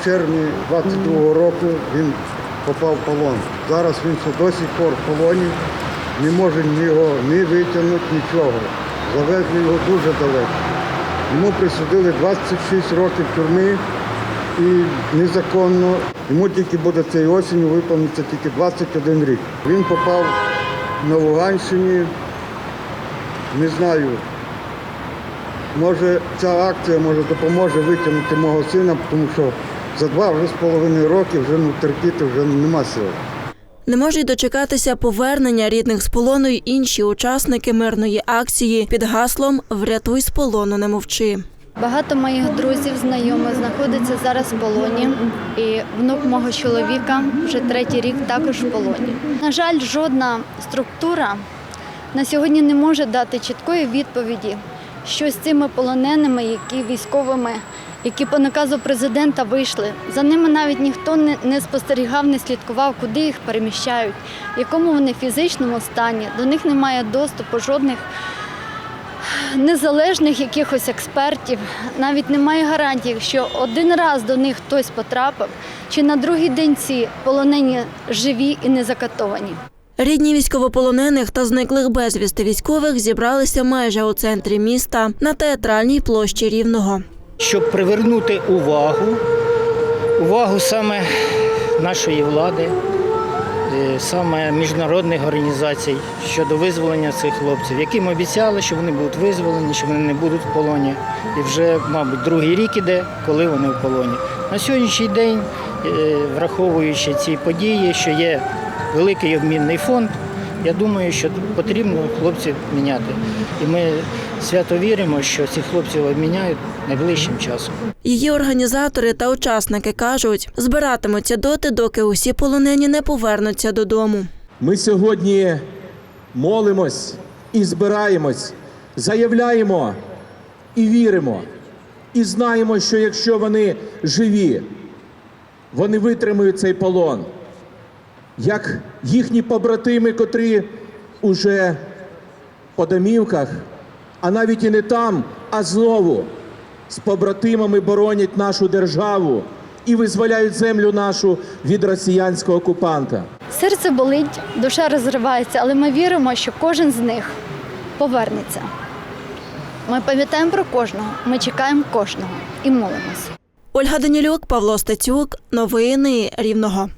В червні 22-го року він попав в полон. Зараз він до сих пор в полоні, не може його ні витягнути, нічого. Завезли його дуже далеко. Йому присудили 26 років тюрми і незаконно. Йому тільки буде цієї осінню виповниться тільки 21 рік. Він попав на Луганщині, не знаю, може ця акція може допоможе витягнути мого сина, тому що за два вже з половиною роки вже ну, терпіти вже нема сил. Не можуть дочекатися повернення рідних з полону й інші учасники мирної акції під гаслом Врятуй з полону, не мовчи. Багато моїх друзів, знайомих знаходиться зараз в полоні, і внук мого чоловіка вже третій рік також в полоні. На жаль, жодна структура на сьогодні не може дати чіткої відповіді, що з цими полоненими, які військовими, які по наказу президента вийшли. За ними навіть ніхто не, спостерігав, не слідкував, куди їх переміщають, в якому вони фізичному стані. До них немає доступу жодних незалежних якихось експертів. Навіть немає гарантій, що один раз до них хтось потрапив, чи на другий день ці полонені живі і не закатовані. Рідні військовополонених та зниклих безвісти військових зібралися майже у центрі міста на театральній площі Рівного. Щоб привернути увагу, увагу саме нашої влади, е, саме міжнародних організацій щодо визволення цих хлопців, яким обіцяли, що вони будуть визволені, що вони не будуть в полоні. І вже, мабуть, другий рік іде, коли вони в полоні. На сьогоднішній день, е, враховуючи ці події, що є великий обмінний фонд, я думаю, що потрібно хлопців міняти. І ми свято віримо, що цих хлопців обміняють найближчим часом. Її організатори та учасники кажуть, збиратимуться доти, доки усі полонені не повернуться додому. Ми сьогодні молимось і збираємось, заявляємо і віримо, і знаємо, що якщо вони живі, вони витримують цей полон, як їхні побратими, котрі уже по домівках, а навіть і не там, а знову з побратимами боронять нашу державу і визволяють землю нашу від росіянського окупанта. Серце болить, душа розривається, але ми віримо, що кожен з них повернеться. Ми пам'ятаємо про кожного, ми чекаємо кожного і молимося. Ольга Данілюк, Павло Стецюк. Новини Рівного.